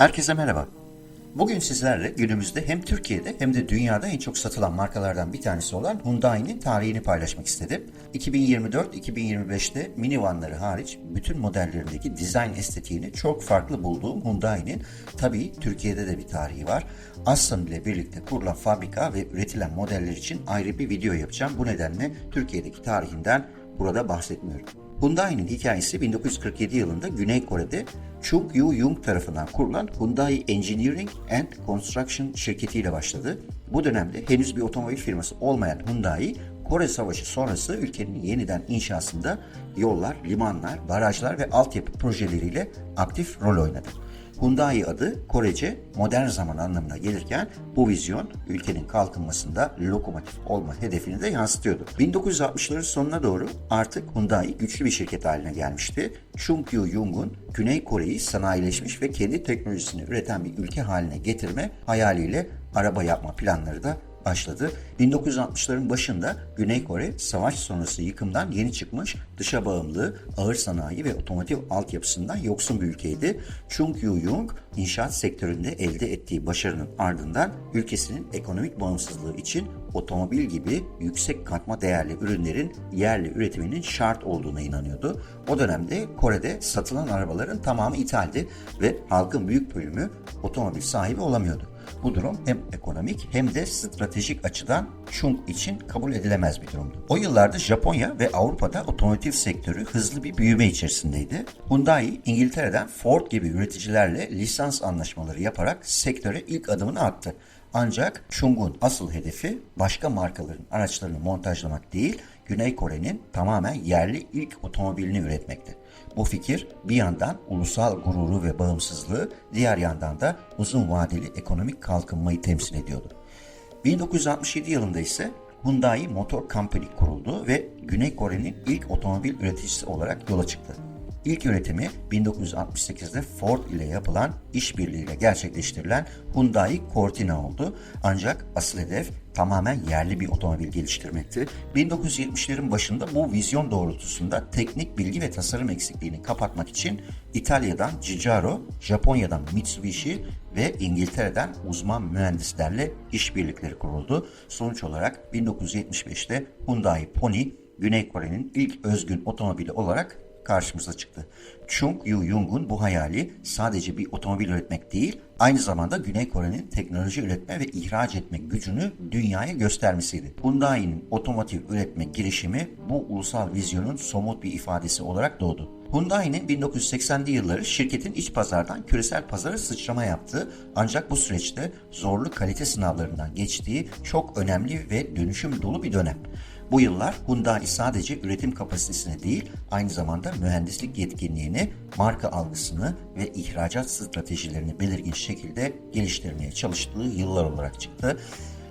Herkese merhaba. Bugün sizlerle günümüzde hem Türkiye'de hem de dünyada en çok satılan markalardan bir tanesi olan Hyundai'nin tarihini paylaşmak istedim. 2024-2025'te minivanları hariç bütün modellerindeki dizayn estetiğini çok farklı bulduğum Hyundai'nin tabii Türkiye'de de bir tarihi var. Aslan ile birlikte kurulan fabrika ve üretilen modeller için ayrı bir video yapacağım. Bu nedenle Türkiye'deki tarihinden burada bahsetmiyorum. Hyundai'nin hikayesi 1947 yılında Güney Kore'de Chung Yu Jung tarafından kurulan Hyundai Engineering and Construction şirketiyle başladı. Bu dönemde henüz bir otomobil firması olmayan Hyundai, Kore Savaşı sonrası ülkenin yeniden inşasında yollar, limanlar, barajlar ve altyapı projeleriyle aktif rol oynadı. Hyundai adı Korece modern zaman anlamına gelirken bu vizyon ülkenin kalkınmasında lokomotif olma hedefini de yansıtıyordu. 1960'ların sonuna doğru artık Hyundai güçlü bir şirket haline gelmişti. Chung Yu Jung'un Güney Kore'yi sanayileşmiş ve kendi teknolojisini üreten bir ülke haline getirme hayaliyle araba yapma planları da başladı. 1960'ların başında Güney Kore savaş sonrası yıkımdan yeni çıkmış dışa bağımlı, ağır sanayi ve otomotiv altyapısından yoksun bir ülkeydi. Chung Yu-jung inşaat sektöründe elde ettiği başarının ardından ülkesinin ekonomik bağımsızlığı için otomobil gibi yüksek katma değerli ürünlerin yerli üretiminin şart olduğuna inanıyordu. O dönemde Kore'de satılan arabaların tamamı ithaldi ve halkın büyük bölümü otomobil sahibi olamıyordu. Bu durum hem ekonomik hem de stratejik açıdan Chung için kabul edilemez bir durumdu. O yıllarda Japonya ve Avrupa'da otomotiv sektörü hızlı bir büyüme içerisindeydi. Hyundai, İngiltere'den Ford gibi üreticilerle lisans anlaşmaları yaparak sektöre ilk adımını attı. Ancak Chung'un asıl hedefi başka markaların araçlarını montajlamak değil, Güney Kore'nin tamamen yerli ilk otomobilini üretmekti. Bu fikir bir yandan ulusal gururu ve bağımsızlığı, diğer yandan da uzun vadeli ekonomik kalkınmayı temsil ediyordu. 1967 yılında ise Hyundai Motor Company kuruldu ve Güney Kore'nin ilk otomobil üreticisi olarak yola çıktı. İlk üretimi 1968'de Ford ile yapılan işbirliğiyle gerçekleştirilen Hyundai Cortina oldu. Ancak asıl hedef tamamen yerli bir otomobil geliştirmekti. 1970'lerin başında bu vizyon doğrultusunda teknik bilgi ve tasarım eksikliğini kapatmak için İtalya'dan Giugiaro, Japonya'dan Mitsubishi ve İngiltere'den uzman mühendislerle işbirlikleri kuruldu. Sonuç olarak 1975'te Hyundai Pony Güney Kore'nin ilk özgün otomobili olarak karşımıza çıktı. Chung Yu Jung'un bu hayali sadece bir otomobil üretmek değil, aynı zamanda Güney Kore'nin teknoloji üretme ve ihraç etme gücünü dünyaya göstermesiydi. Hyundai'nin otomotiv üretme girişimi bu ulusal vizyonun somut bir ifadesi olarak doğdu. Hyundai'nin 1980'li yılları şirketin iç pazardan küresel pazara sıçrama yaptığı ancak bu süreçte zorlu kalite sınavlarından geçtiği çok önemli ve dönüşüm dolu bir dönem. Bu yıllar Hyundai sadece üretim kapasitesini değil, aynı zamanda mühendislik yetkinliğini, marka algısını ve ihracat stratejilerini belirgin şekilde geliştirmeye çalıştığı yıllar olarak çıktı.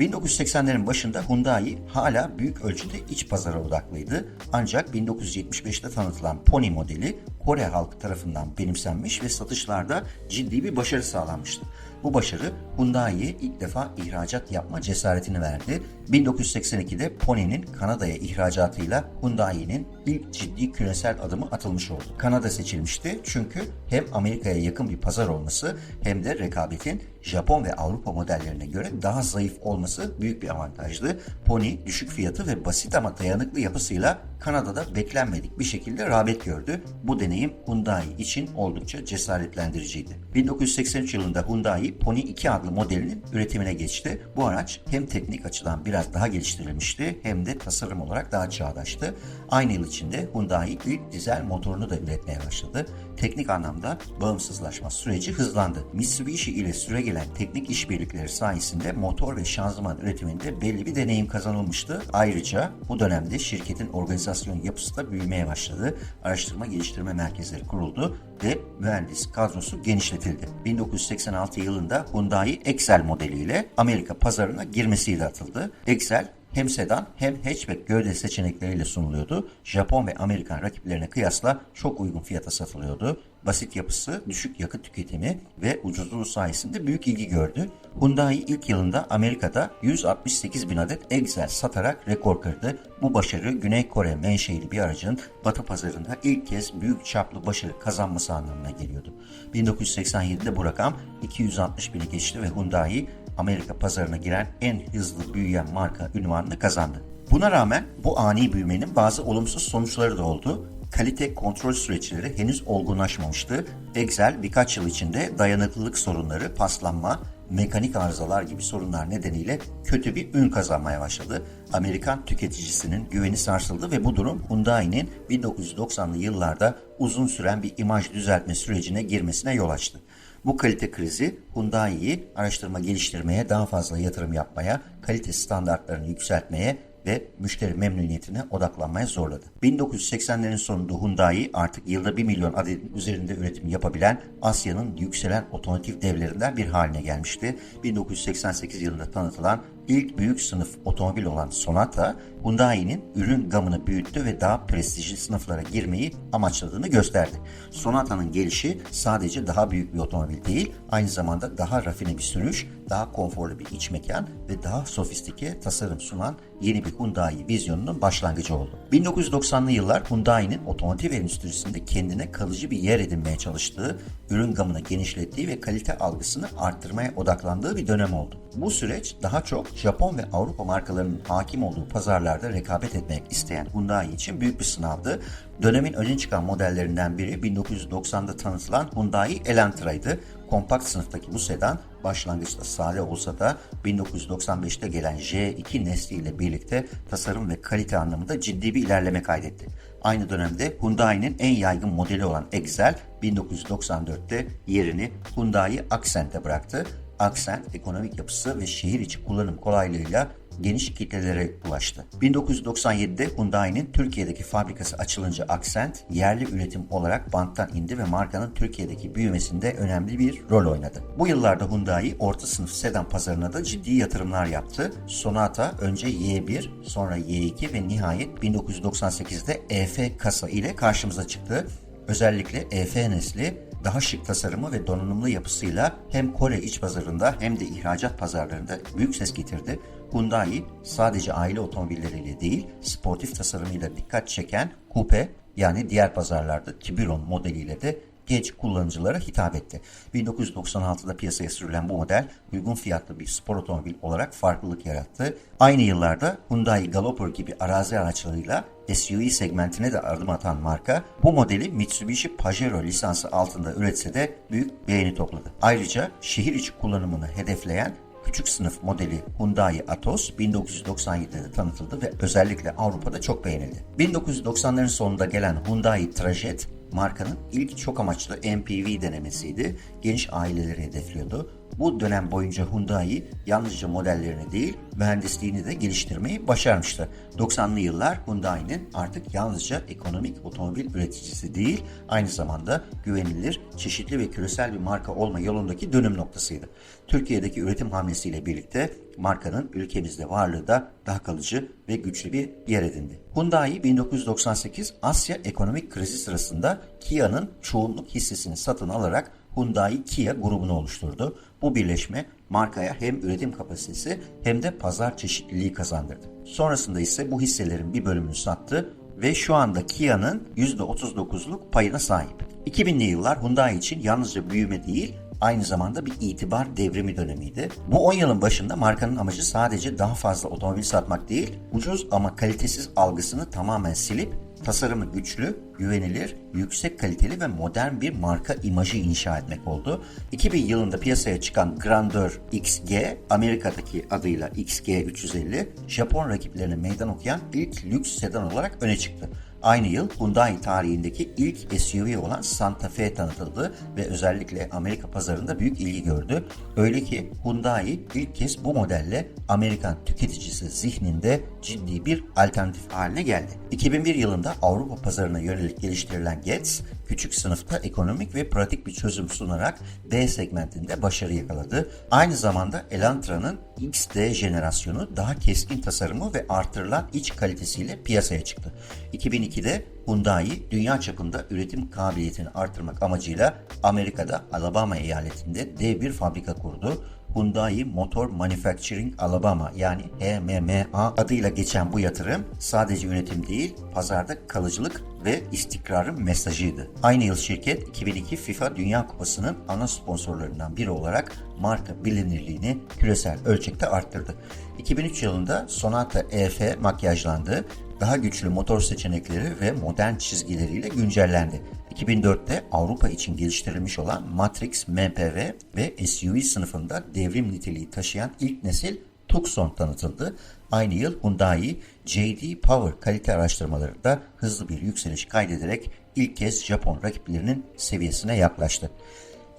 1980'lerin başında Hyundai hala büyük ölçüde iç pazara odaklıydı. Ancak 1975'te tanıtılan Pony modeli Kore halkı tarafından benimsenmiş ve satışlarda ciddi bir başarı sağlanmıştı. Bu başarı Hyundai'ye ilk defa ihracat yapma cesaretini verdi. 1982'de Pony'nin Kanada'ya ihracatıyla Hyundai'nin ilk ciddi küresel adımı atılmış oldu. Kanada seçilmişti çünkü hem Amerika'ya yakın bir pazar olması hem de rekabetin Japon ve Avrupa modellerine göre daha zayıf olması büyük bir avantajdı. Pony düşük fiyatı ve basit ama dayanıklı yapısıyla Kanada'da beklenmedik bir şekilde rağbet gördü. Bu deneyim Hyundai için oldukça cesaretlendiriciydi. 1983 yılında Hyundai Pony 2 adlı modelinin üretimine geçti. Bu araç hem teknik açıdan biraz daha geliştirilmişti hem de tasarım olarak daha çağdaştı. Aynı yıl içinde Hyundai ilk dizel motorunu da üretmeye başladı. Teknik anlamda bağımsızlaşma süreci hızlandı. Mitsubishi ile süregelen teknik işbirlikleri sayesinde motor ve şanzıman üretiminde belli bir deneyim kazanılmıştı. Ayrıca bu dönemde şirketin organizasyon yapısı da büyümeye başladı. Araştırma geliştirme merkezleri kuruldu ve mühendis kadrosu genişletildi. 1986 yılında Hyundai Excel modeliyle Amerika pazarına girmesiyle atıldı. Excel hem sedan hem hatchback gövde seçenekleriyle sunuluyordu. Japon ve Amerikan rakiplerine kıyasla çok uygun fiyata satılıyordu. basit yapısı, düşük yakıt tüketimi ve ucuzluğu sayesinde büyük ilgi gördü. Hyundai ilk yılında Amerika'da 168 bin adet Excel satarak rekor kırdı. Bu başarı Güney Kore menşeili bir aracın Batı pazarında ilk kez büyük çaplı başarı kazanması anlamına geliyordu. 1987'de bu rakam 260 bini geçti ve Hyundai Amerika pazarına giren en hızlı büyüyen marka ünvanını kazandı. Buna rağmen bu ani büyümenin bazı olumsuz sonuçları da oldu. Kalite kontrol süreçleri henüz olgunlaşmamıştı. Excel birkaç yıl içinde dayanıklılık sorunları, paslanma, mekanik arızalar gibi sorunlar nedeniyle kötü bir ün kazanmaya başladı. Amerikan tüketicisinin güveni sarsıldı ve bu durum Hyundai'nin 1990'lı yıllarda uzun süren bir imaj düzeltme sürecine girmesine yol açtı. Bu kalite krizi Hyundai'yi araştırma geliştirmeye, daha fazla yatırım yapmaya, kalite standartlarını yükseltmeye ve müşteri memnuniyetine odaklanmaya zorladı. 1980'lerin sonunda Hyundai artık yılda 1 milyon adetin üzerinde üretim yapabilen Asya'nın yükselen otomotiv devlerinden bir haline gelmişti. 1988 yılında tanıtılan ilk büyük sınıf otomobil olan Sonata, Hyundai'nin ürün gamını büyüttü ve daha prestijli sınıflara girmeyi amaçladığını gösterdi. Sonata'nın gelişi sadece daha büyük bir otomobil değil, aynı zamanda daha rafine bir sürüş, daha konforlu bir iç mekan ve daha sofistike tasarım sunan yeni bir Hyundai vizyonunun başlangıcı oldu. 1990'lı yıllar Hyundai'nin otomotiv endüstrisinde kendine kalıcı bir yer edinmeye çalıştığı, ürün gamını genişlettiği ve kalite algısını arttırmaya odaklandığı bir dönem oldu. Bu süreç daha çok Japon ve Avrupa markalarının hakim olduğu pazarlarda rekabet etmek isteyen Hyundai için büyük bir sınavdı. Dönemin öne çıkan modellerinden biri 1990'da tanıtılan Hyundai Elantra'ydı. Kompakt sınıftaki bu sedan başlangıçta sade olsa da 1995'te gelen J2 nesliyle birlikte tasarım ve kalite anlamında ciddi bir ilerleme kaydetti. Aynı dönemde Hyundai'nin en yaygın modeli olan Excel 1994'te yerini Hyundai Accent'e bıraktı. Accent ekonomik yapısı ve şehir içi kullanım kolaylığıyla geniş kitlelere ulaştı. 1997'de Hyundai'nin Türkiye'deki fabrikası açılınca Accent yerli üretim olarak banttan indi ve markanın Türkiye'deki büyümesinde önemli bir rol oynadı. Bu yıllarda Hyundai orta sınıf sedan pazarına da ciddi yatırımlar yaptı. Sonata önce Y1, sonra Y2 ve nihayet 1998'de EF kasa ile karşımıza çıktı. Özellikle EF nesli daha şık tasarımı ve donanımlı yapısıyla hem Kore iç pazarında hem de ihracat pazarlarında büyük ses getirdi. Hyundai sadece aile otomobilleriyle değil, sportif tasarımıyla dikkat çeken coupe yani diğer pazarlarda Tiburon modeliyle de genç kullanıcılara hitap etti. 1996'da piyasaya sürülen bu model uygun fiyatlı bir spor otomobil olarak farklılık yarattı. Aynı yıllarda Hyundai Galloper gibi arazi araçlarıyla SUV segmentine de adım atan marka bu modeli Mitsubishi Pajero lisansı altında üretse de büyük beğeni topladı. Ayrıca şehir içi kullanımını hedefleyen küçük sınıf modeli Hyundai Atos 1997'de tanıtıldı ve özellikle Avrupa'da çok beğenildi. 1990'ların sonunda gelen Hyundai Trajet markanın ilk çok amaçlı MPV denemesiydi. Geniş aileleri hedefliyordu. Bu dönem boyunca Hyundai yalnızca modellerini değil mühendisliğini de geliştirmeyi başarmıştı. 90'lı yıllar Hyundai'nin artık yalnızca ekonomik otomobil üreticisi değil aynı zamanda güvenilir, çeşitli ve küresel bir marka olma yolundaki dönüm noktasıydı. Türkiye'deki üretim hamlesiyle birlikte markanın ülkemizde varlığı da daha kalıcı ve güçlü bir yer edindi. Hyundai 1998 Asya ekonomik krizi sırasında Kia'nın çoğunluk hissesini satın alarak Hyundai Kia grubunu oluşturdu. Bu birleşme markaya hem üretim kapasitesi hem de pazar çeşitliliği kazandırdı. Sonrasında ise bu hisselerin bir bölümünü sattı ve şu anda Kia'nın %39'luk payına sahip. 2000'li yıllar Hyundai için yalnızca büyüme değil, aynı zamanda bir itibar devrimi dönemiydi. Bu 10 yılın başında markanın amacı sadece daha fazla otomobil satmak değil, ucuz ama kalitesiz algısını tamamen silip tasarımı güçlü, güvenilir, yüksek kaliteli ve modern bir marka imajı inşa etmek oldu. 2000 yılında piyasaya çıkan Grandeur XG, Amerika'daki adıyla XG350, Japon rakiplerine meydan okuyan ilk lüks sedan olarak öne çıktı. Aynı yıl Hyundai tarihindeki ilk SUV olan Santa Fe tanıtıldı ve özellikle Amerika pazarında büyük ilgi gördü. Öyle ki Hyundai ilk kez bu modelle Amerikan tüketicisi zihninde ciddi bir alternatif haline geldi. 2001 yılında Avrupa pazarına yönelik geliştirilen Getz, küçük sınıfta ekonomik ve pratik bir çözüm sunarak B segmentinde başarı yakaladı. Aynı zamanda Elantra'nın XD jenerasyonu daha keskin tasarımı ve artırılan iç kalitesiyle piyasaya çıktı. 2002'de Hyundai dünya çapında üretim kabiliyetini artırmak amacıyla Amerika'da Alabama eyaletinde dev bir fabrika kurdu. Hyundai Motor Manufacturing Alabama yani HMMA adıyla geçen bu yatırım sadece üretim değil, pazarda kalıcılık ve istikrarın mesajıydı. Aynı yıl şirket 2002 FIFA Dünya Kupası'nın ana sponsorlarından biri olarak marka bilinirliğini küresel ölçekte arttırdı. 2003 yılında Sonata EF makyajlandı, daha güçlü motor seçenekleri ve modern çizgileriyle güncellendi. 2004'te Avrupa için geliştirilmiş olan Matrix MPV ve SUV sınıfında devrim niteliği taşıyan ilk nesil Tucson tanıtıldı. Aynı yıl Hyundai JD Power kalite araştırmalarında hızlı bir yükseliş kaydederek ilk kez Japon rakiplerinin seviyesine yaklaştı.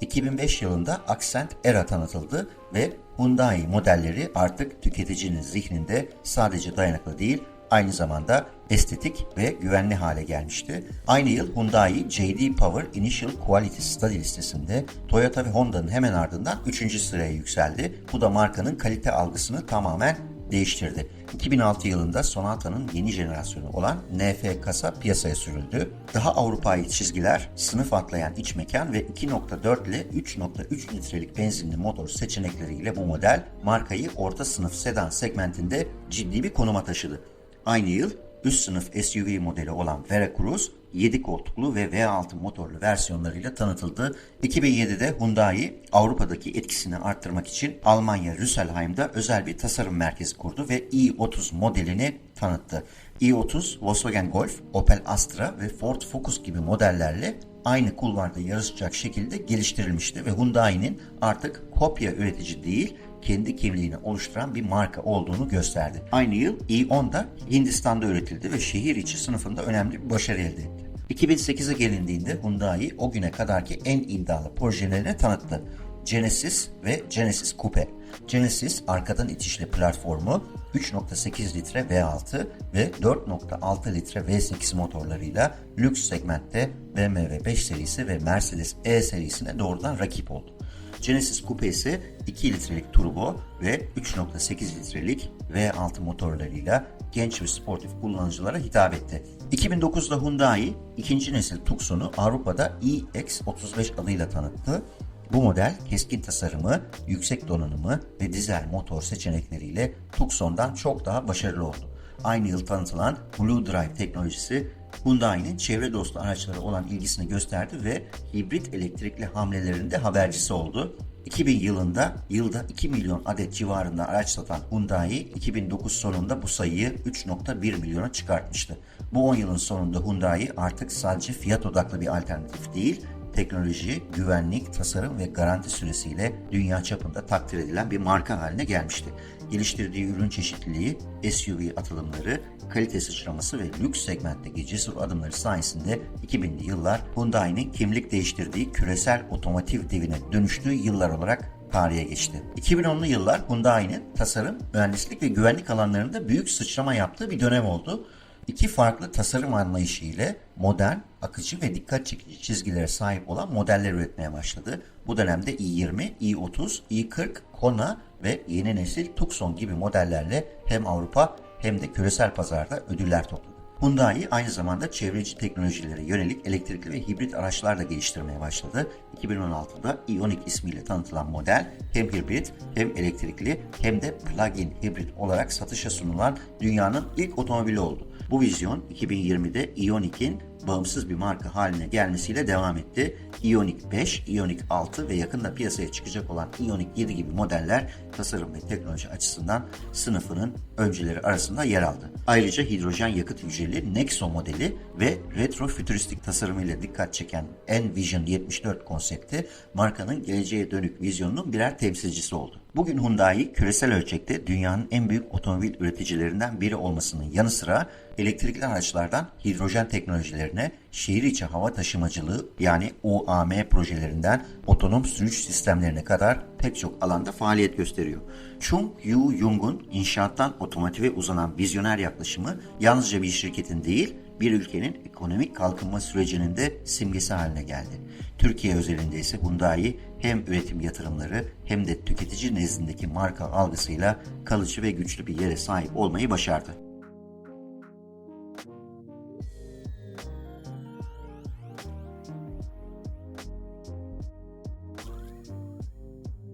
2005 yılında Accent Era tanıtıldı ve Hyundai modelleri artık tüketicinin zihninde sadece dayanıklı değil, aynı zamanda estetik ve güvenli hale gelmişti. Aynı yıl Hyundai JD Power Initial Quality Study listesinde Toyota ve Honda'nın hemen ardından 3. sıraya yükseldi. Bu da markanın kalite algısını tamamen değiştirdi. 2006 yılında Sonata'nın yeni jenerasyonu olan NF kasa piyasaya sürüldü. Daha Avrupa'yı çizgiler, sınıf atlayan iç mekan ve 2.4 ile 3.3 litrelik benzinli motor seçenekleriyle bu model markayı orta sınıf sedan segmentinde ciddi bir konuma taşıdı. Aynı yıl üst sınıf SUV modeli olan Veracruz 7 koltuklu ve V6 motorlu versiyonlarıyla tanıtıldı. 2007'de Hyundai Avrupa'daki etkisini arttırmak için Almanya Rüsselheim'da özel bir tasarım merkezi kurdu ve i30 modelini tanıttı. i30, Volkswagen Golf, Opel Astra ve Ford Focus gibi modellerle aynı kulvarda yarışacak şekilde geliştirilmişti ve Hyundai'nin artık kopya üretici değil, kendi kimliğini oluşturan bir marka olduğunu gösterdi. Aynı yıl i10 da Hindistan'da üretildi ve şehir içi sınıfında önemli bir başarı elde etti. 2008'e gelindiğinde Hyundai o güne kadarki en iddialı projelerini tanıttı. Genesis ve Genesis Coupe. Genesis arkadan itişli platformu 3.8 litre V6 ve 4.6 litre V8 motorlarıyla lüks segmentte BMW 5 serisi ve Mercedes E serisine doğrudan rakip oldu. Genesis Coupe ise 2 litrelik turbo ve 3.8 litrelik V6 motorlarıyla genç ve sportif kullanıcılara hitap etti. 2009'da Hyundai ikinci nesil Tucson'u Avrupa'da iX35 adıyla tanıttı. Bu model keskin tasarımı, yüksek donanımı ve dizel motor seçenekleriyle Tucson'dan çok daha başarılı oldu. Aynı yıl tanıtılan Blue Drive teknolojisi Hyundai'nin çevre dostu araçlara olan ilgisini gösterdi ve hibrit elektrikli hamlelerinde habercisi oldu. 2000 yılında yılda 2 milyon adet civarında araç satan Hyundai 2009 sonunda bu sayıyı 3.1 milyona çıkartmıştı. Bu 10 yılın sonunda Hyundai artık sadece fiyat odaklı bir alternatif değil, teknoloji, güvenlik, tasarım ve garanti süresiyle dünya çapında takdir edilen bir marka haline gelmişti. Geliştirdiği ürün çeşitliliği, SUV atılımları, kalite sıçraması ve lüks segmentteki cesur adımları sayesinde 2000'li yıllar Hyundai'nin kimlik değiştirdiği küresel otomotiv devine dönüştüğü yıllar olarak tarihe geçti. 2010'lu yıllar Hyundai'nin tasarım, mühendislik ve güvenlik alanlarında büyük sıçrama yaptığı bir dönem oldu. İki farklı tasarım anlayışı ile modern, akıcı ve dikkat çekici çizgilere sahip olan modeller üretmeye başladı. Bu dönemde i20, i30, i40, Kona ve yeni nesil Tucson gibi modellerle hem Avrupa hem de küresel pazarda ödüller topladı. Hyundai aynı zamanda çevreci teknolojilere yönelik elektrikli ve hibrit araçlar da geliştirmeye başladı. 2016'da Ioniq ismiyle tanıtılan model hem hibrit hem elektrikli hem de plug-in hibrit olarak satışa sunulan dünyanın ilk otomobili oldu. Bu vizyon 2020'de Ioniq'in bağımsız bir marka haline gelmesiyle devam etti. Ioniq 5, Ioniq 6 ve yakında piyasaya çıkacak olan Ioniq 7 gibi modeller tasarım ve teknoloji açısından sınıfının öncüleri arasında yer aldı. Ayrıca hidrojen yakıt hücreli Nexo modeli ve retro fütüristik tasarımıyla dikkat çeken Envision 74 konsepti markanın geleceğe dönük vizyonunun birer temsilcisi oldu. Bugün Hyundai küresel ölçekte dünyanın en büyük otomobil üreticilerinden biri olmasının yanı sıra elektrikli araçlardan hidrojen teknolojilerine, şehir içi hava taşımacılığı yani UAM projelerinden otonom sürüş sistemlerine kadar pek çok alanda faaliyet gösteriyor. Chung Yu Jung'un inşaattan otomotive uzanan vizyoner yaklaşımı yalnızca bir şirketin değil, bir ülkenin ekonomik kalkınma sürecinin de simgesi haline geldi. Türkiye özelinde ise Hyundai hem üretim yatırımları hem de tüketici nezdindeki marka algısıyla kalıcı ve güçlü bir yere sahip olmayı başardı.